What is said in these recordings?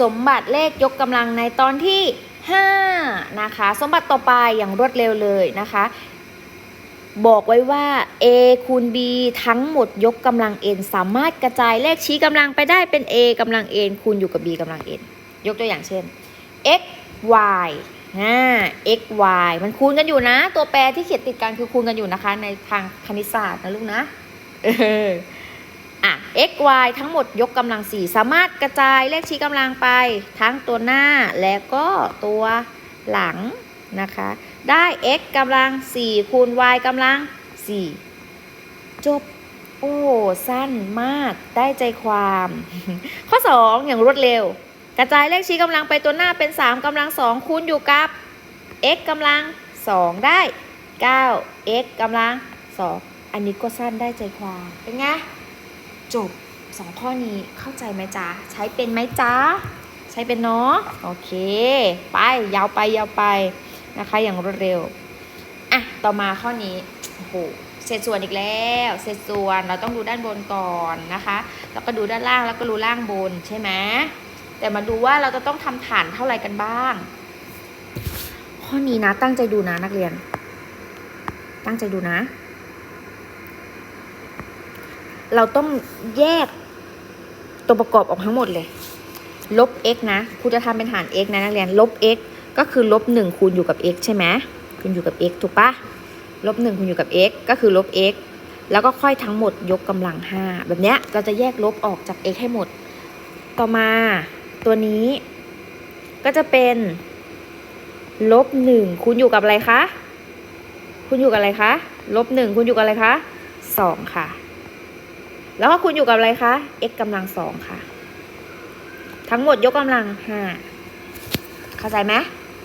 สมบัติเลขยกกำลังในตอนที่ 5 นะคะ สมบัติต่อไปอย่างรวดเร็วเลยนะคะบอกไว้ว่า a คูณ b ทั้งหมดยกกำลัง n สามารถกระจายเลขชี้กำลังไปได้เป็น a กำลัง n คูณอยู่กับ b กำลัง n ยกตัวอย่างเช่น x y อ่า x y มันคูณกันอยู่นะ ตัวแปรที่เขียนติดกันคือคูณกันอยู่นะคะ ในทางคณิตศาสตร์นะลูกนะ อะ x y ทั้งหมดยกกำลัง4สามารถกระจายเลขชี้กำลังไป ทั้งตัวหน้าและก็ตัวหลังนะคะ ได้ x กำลัง4คูณ y กำลัง4จบ โอ้ สั้นมากได้ใจความ ข้อ 2 อย่างรวดเร็ว กระจายเลขชี้กำลังไปตัวหน้าเป็น 3กำลัง2คูณอยู่กับ x กำลัง2ได้ 9 x กำลัง2อันนี้ก็สั้นได้ใจความเป็นไง จบ2ข้อนี้เข้าใจไหมจ๊ะ ใช้เป็นไหมจ๊ะ ใช้เป็นเนาะโอเค ไป ยาวไปยาวไปนะคะ อย่างรวดเร็วอะต่อมาข้อนี้โอ้โหเศษส่วนอีกแล้วเศษส่วนเราต้องดูด้านบนก่อนนะคะ แล้วก็ดูด้านล่างแล้วก็ดูล่างบนใช่ไหมแต่มาดูว่าเราจะต้องทำฐานเท่าไหร่กันบ้าง ข้อนี้นะตั้งใจดูนะนักเรียน ตั้งใจดูนะ เราต้องแยกตัวประกอบออกทั้งหมดเลย ลบ x นะครูจะทำเป็นฐาน x นะนักเรียน ลบ x ก็คือลบหนึ่งคูณอยู่กับ x ใช่ไหมคูณอยู่กับ x ถูกปะลบหนึ่งคูณอยู่กับ x ก็คือลบ x แล้วก็ค่อยทั้งหมดยกกำลังห้าแบบเนี้ยเราจะแยกลบออกจาก x ให้หมด ต่อมาตัวนี้ ก็จะเป็น ลบหนึ่งคูณอยู่กับอะไรคะคูณอยู่กับอะไรคะ ลบหนึ่งคูณอยู่กับอะไรคะสองค่ะ แล้วก็คูณอยู่กับอะไรคะ x กำลังสองค่ะ ทั้งหมดยกกำลังห้าเข้าใจไหม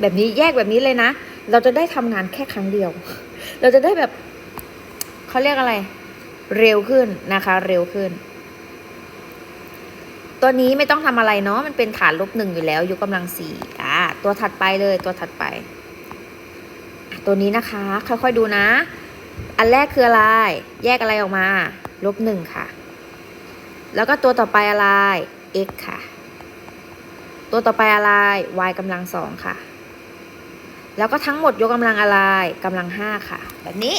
แบบนี้แยกแบบนี้เลยนะ เราจะได้ทำงานแค่ครั้งเดียว เราจะได้แบบเขาเรียกอะไร เร็วขึ้นนะคะ เร็วขึ้น ตัวนี้ไม่ต้องทำอะไรเนาะ มันเป็นฐานลบหนึ่งอยู่แล้ว ยกกำลังสี่อ่าตัวถัดไปเลยตัวถัดไป ตัวนี้นะคะ ค่อยๆดูนะ อันแรกคืออะไร แยกอะไรออกมา ลบหนึ่งค่ะ แล้วก็ตัวต่อไปอะไร x ค่ะ ตัวต่อไปอะไร y กำลังสองค่ะ แล้วก็ทั้งหมดยกกำลังอะไรกำลังห้าค่ะ แบบนี้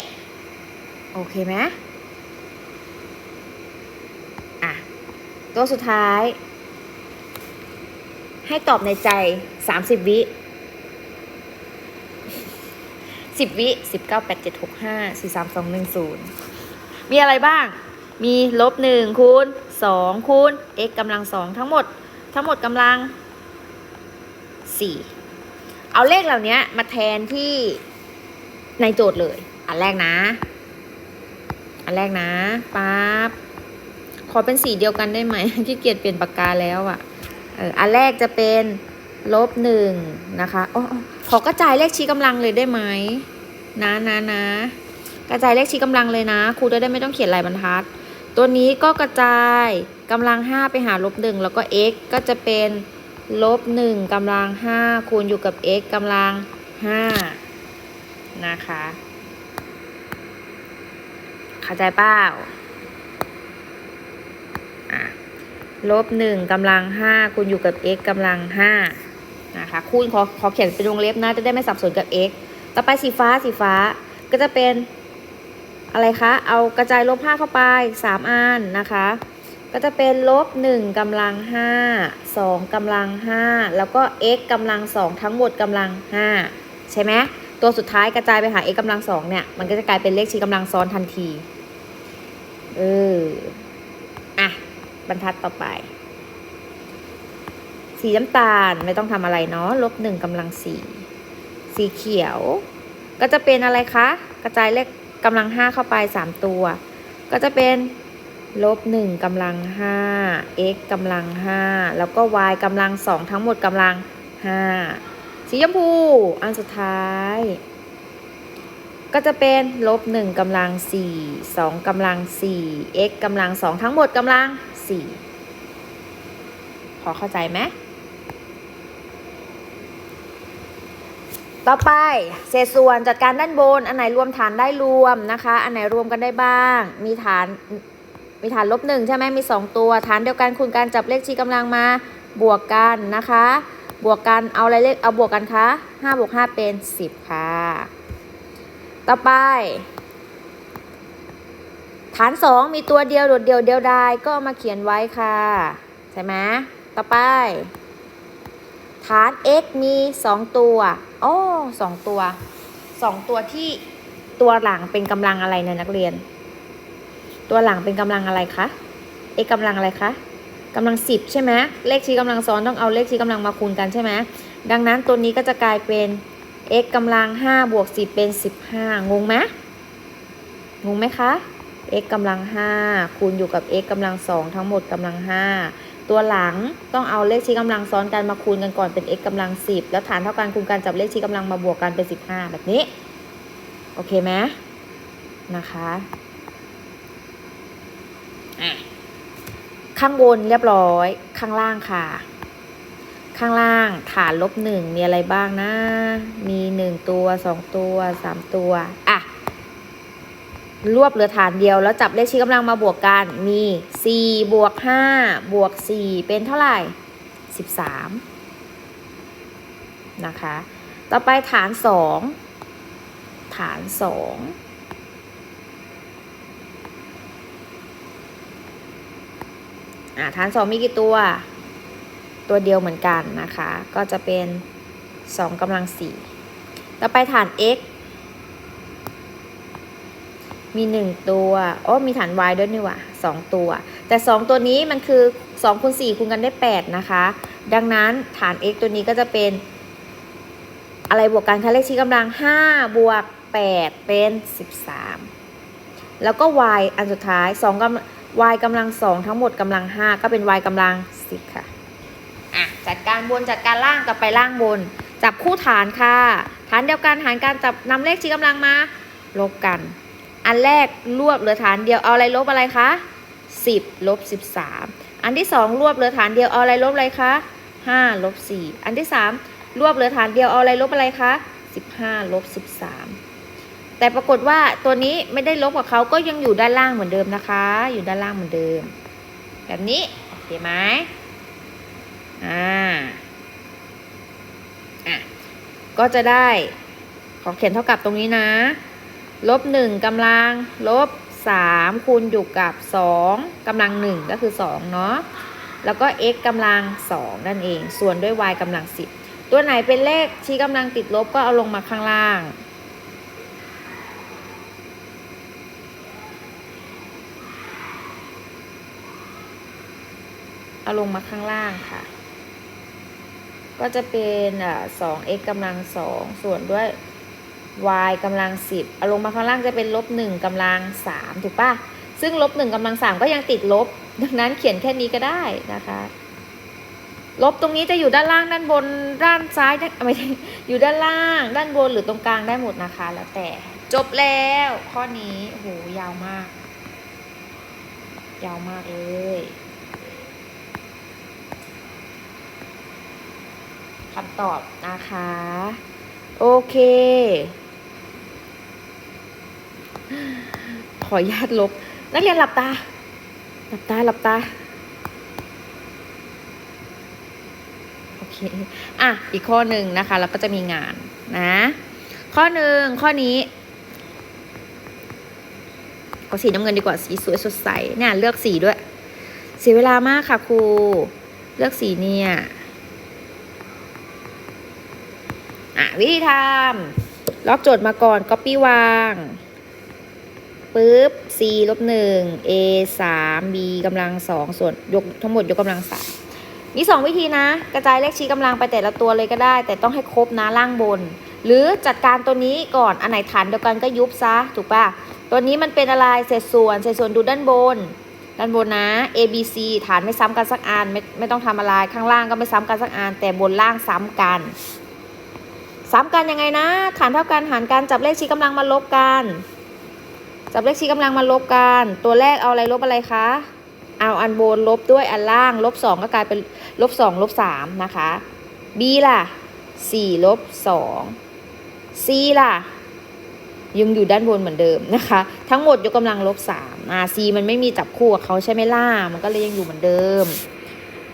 โอเคไหมอะ ตัวสุดท้าย ให้ตอบในใจ30วิ10วิ19 8 7 6 5 4 3 2 1 0มีอะไรบ้าง มีลบหนึ่งคูณ สองคูณ x กำลังสองทั้งหมด ทั้งหมดกำลังสี่เอาเลขเหล่านี้มาแทนที่ในโจทย์เลย อันแรกนะ อันแรกนะปั๊บขอเป็นสีเดียวกันได้ไหมขี้เกียจเปลี่ยนปากกาแล้วอะ่ะเอออันแรกจะเป็นลบหนึ่งนะคะอ๋ออ๋อขอกระจายเลขชี้กำลังเลยได้ไหมนะนะนะกระจายเลขชี้กำลังเลยนะ ครูจะได้ไม่ต้องเขียนลายบรรทัด ตัวนี้ก็กระจายกำลัง 5 ไปหาลบหนึ่งแล้วก็ x ก็จะเป็นลบหนึ่งกำลัง 5 คูณอยู่กับ x กำลัง 5 นะคะ เข้าใจเปล่าอะลบหนึ่งกำลัง 5 คูณอยู่กับ x กำลัง 5 นะคะ คูณขอขอเขียนเป็นวงเล็บนะ จะได้ไม่สับสนกับ x ต่อไปสีฟ้าสีฟ้าก็จะเป็น อะไรคะ เอากระจายลบ 5 เข้าไป 3 อันนะคะ ก็จะเป็นลบ 1กำลัง 5 2กำลัง 5 แล้วก็ x กำลัง 2 ทั้งหมดกำลัง 5 ใช่ไหมตัวสุดท้ายกระจายไปหา x กำลัง 2 เนี่ย มันก็จะกลายเป็นเลขชี้กำลังซ้อนทันที เออ อะ บรรทัดต่อไป สีน้ำตาลไม่ต้องทำอะไรเนาะลบ1กำลัง 4 สีเขียว ก็จะเป็นอะไรคะ กระจายเลข กำลัง5เข้าไป3ตัว ก็จะเป็นลบ1กำลัง5 x กำลัง5แล้วก็ y กำลัง2ทั้งหมดกำลัง5สีชมพูอันสุดท้าย ก็จะเป็นลบ1กำลัง4 2กำลัง4 x กำลัง2ทั้งหมดกำลัง4พอเข้าใจไหม ต่อไปเศษส่วนจัดการด้านบน อันไหนรวมฐานได้รวมนะคะ อันไหนรวมกันได้บ้าง มีฐานมีฐานลบหนึ่งใช่ไหมมีสองตัว ฐานเดียวกันคูณกันจับเลขชี้กำลังมาบวกกันนะคะ บวกกันเอาอะไรเลขเอาบวกกันคะห้าบวกห้าเป็นสิบค่ะ ต่อไป ฐานสองมีตัวเดียวโดดเดียวเดียวดายก็มาเขียนไว้ค่ะ ใช่ไหมต่อไป ฐาน x มีสองตัวโอ้สองตัวสองตัวที่ตัวหลังเป็นกำลังอะไรเนี่ยนักเรียน ตัวหลังเป็นกำลังอะไรคะ x กำลังอะไรคะกำลังสิบใช่ไหมเลขชี้กำลังซ้อนต้องเอาเลขชี้กำลังมาคูณกันใช่ไหมดังนั้นตัวนี้ก็จะกลายเป็น x กำลัง5บวก10 เป็น 15 งงไหมงงไหมคะ x กำลัง5คูณอยู่กับ x กำลัง2ทั้งหมดกำลัง5 ตัวหลังต้องเอาเลขชี้กำลังซ้อนกันมาคูณกันก่อนเป็น x กำลัง 10 แล้วฐานเท่ากันคูณกันจับเลขชี้กำลังมาบวกกันเป็น 15 แบบนี้ โอเคไหมนะคะะข้างบนเรียบร้อยข้างล่างค่ะ ข้างล่างฐานลบหนึ่งมีอะไรบ้างนะ มีหนึ่งตัวสองตัวสามตัว อะ รวบเหลือฐานเดียว แล้วจับเลขชี้กำลังมาบวกกัน มี 4 บวก 5 บวก 4 เป็นเท่าไหร่ 13 นะคะ ต่อไปฐาน 2 ฐาน 2อะฐาน2มีกี่ตัว ตัวเดียวเหมือนกันนะคะ ก็จะเป็น2กำลัง4ต่อไปฐาน x มี 1 ตัว โอ้มีฐาน y ด้วยนี่ว่า2ตัว แต่ 2 ตัวนี้มันคือ2คูณ4คูณกันได้ 8 นะคะ ดังนั้นฐาน x ตัวนี้ก็จะเป็น อะไรบวกกันคะเลขชี้กำลัง 5 บวก 8 เป็น 13 แล้วก็ y อันสุดท้าย2กำ y กำลัง 2 ทั้งหมดกำลัง 5 ก็เป็น y กำลัง 10 ค่ะ อะ จัดการบนจัดการล่างกลับไปล่างบน จับคู่ฐานค่ะ ฐานเดียวกันหารการจับนำเลขชี้กำลังมาลบกัน อันแรกรวบเหลือฐานเดียวเอาอะไรลบอะไรคะ10ลบ13 อันที่สองรวบเหลือฐานเดียวเอาอะไรลบอะไรคะ5ลบ4อันที่สามรวบเหลือฐานเดียวเอาอะไรลบอะไรคะ15ลบ13 แต่ปรากฏว่าตัวนี้ไม่ได้ลบกับเขาก็ยังอยู่ด้านล่างเหมือนเดิมนะคะ อยู่ด้านล่างเหมือนเดิม แบบนี้โอเคไหมอ่าอะก็จะได้ขอเขียนเท่ากับตรงนี้นะ ลบหนึ่งกำลังลบสามคูณอยู่กับสองกำลังหนึ่งก็คือสองเนาะแล้วก็ x กำลังสองนั่นเอง ส่วนด้วย y กำลังสิบตัวไหนเป็นเลขชี้กำลังติดลบก็เอาลงมาข้างล่าง เอาลงมาข้างล่างค่ะ ก็จะเป็นอ่า 2x กำลังสองส่วนด้วย y กำลังสิบเอาลงมาข้างล่างจะเป็นลบหนึ่งกำลังสามถูกปะซึ่งลบหนึ่งกำลังสามก็ยังติดลบ ดังนั้นเขียนแค่นี้ก็ได้นะคะ ลบตรงนี้จะอยู่ด้านล่างด้านบนด้านซ้ายไม่ใช่อยู่ด้านล่าง ด้านบนหรือตรงกลางได้หมดนะคะ แล้วแต่จบแล้วข้อนี้โหยาวมาก ยาวมากเลยคำตอบนะคะ โอเค ขออนุญาตลบ นักเรียนหลับตา หลับตา หลับตา โอเค อะ อีกข้อหนึ่งนะคะ แล้วก็จะมีงานนะ ข้อหนึ่ง ข้อนี้เอาสีน้ำเงินดีกว่า สีสวยสดใส เนี่ย เลือกสีด้วย เสียเวลามากค่ะครู เลือกสีเนี่ย อะ วิธีทำล็อกโจทย์มาก่อน Copy วาง ปุ๊บ c ลบหนึ่ง a สาม b กำลังสองส่วนยกทั้งหมดยกกำลังสามมีสองวิธีนะ กระจายเลขชี้กำลังไปแต่ละตัวเลยก็ได้ แต่ต้องให้ครบนะล่างบน หรือจัดการตัวนี้ก่อนอันไหนฐานเดียวกันก็ยุบซะถูกปะตัวนี้มันเป็นอะไรเศษส่วนเศษส่วนดูด้านบนด้านบนนะ a b c ฐานไม่ซ้ำกันสักอันไม่ไม่ต้องทำอะไรข้างล่างก็ไม่ซ้ำกันสักอันแต่บนล่างซ้ำกัน ซ้ำกันยังไงนะ ฐานเท่ากันหารกันจับเลขชี้กำลังมาลบกัน จับเลขชี้กำลังมาลบกัน ตัวแรกเอาอะไรลบอะไรคะ เอาอันบนลบด้วยอันล่าง ลบสองก็กลายเป็นลบสองลบสามนะคะ b ล่ะสี่ลบสอง c ล่ะ ยังอยู่ด้านบนเหมือนเดิมนะคะ ทั้งหมดยกกำลังลบสามอ่า c มันไม่มีจับคู่กับเขาใช่ไหมล่ะ มันก็เลยยังอยู่เหมือนเดิม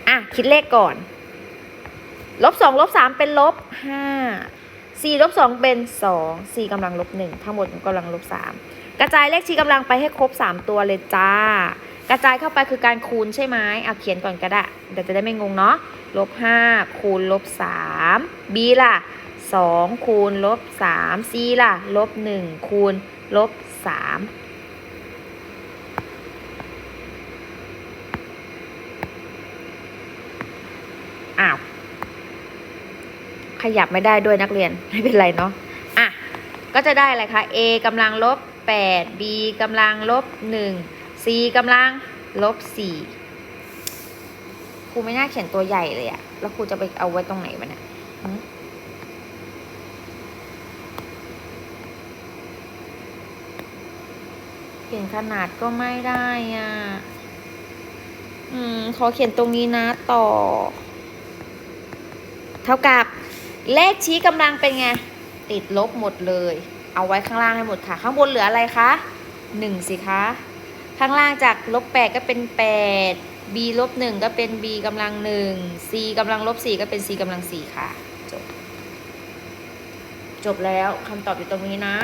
อะ คิดเลขก่อน ลบสองลบสามเป็นลบห้าสี่ลบสองเป็นสองสี่กำลังลบหนึ่งทั้งหมดยกกำลังลบสาม กระจายเลขชี้กำลังไปให้ครบสามตัวเลยจ้า กระจายเข้าไปคือการคูณใช่ไหมเอาเขียนก่อนก็ได้เดี๋ยวจะได้ไม่งงเนาะลบห้าคูณลบสาม b ล่ะสองคูณลบสาม c ล่ะลบหนึ่งคูณลบสามอ้าว ขยับไม่ได้ด้วยนักเรียน ไม่เป็นไรเนาะ อะ ก็จะได้อะไรคะ a กำลังลบ 8 b กำลังลบ 1 c กำลังลบ 4 ครูไม่น่าเขียนตัวใหญ่เลยอะแล้วครูจะไปเอาไว้ตรงไหนวะเนี่ยเขียนขนาดก็ไม่ได้อะ อืม ขอเขียนตรงนี้นะต่อ เท่ากับ เลขชี้กำลังเป็นไง ติดลบหมดเลย เอาไว้ข้างล่างให้หมดค่ะ ข้างบนเหลืออะไรคะหนึ่งสิคะข้างล่างจากลบแปดก็เป็นแปด b ลบหนึ่งก็เป็น b กำลังหนึ่ง c กำลังลบสี่ก็เป็น c กำลังสี่ค่ะ จบ จบแล้วคำตอบอยู่ตรงนี้นะ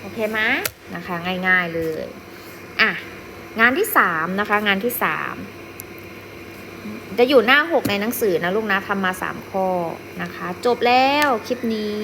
โอเคไหมนะคะ ง่ายๆเลย อะ งานที่สามนะคะ งานที่สาม จะอยู่หน้า 6 ในหนังสือนะลูกนะทำมา 3 ข้อนะคะ จบแล้วคลิปนี้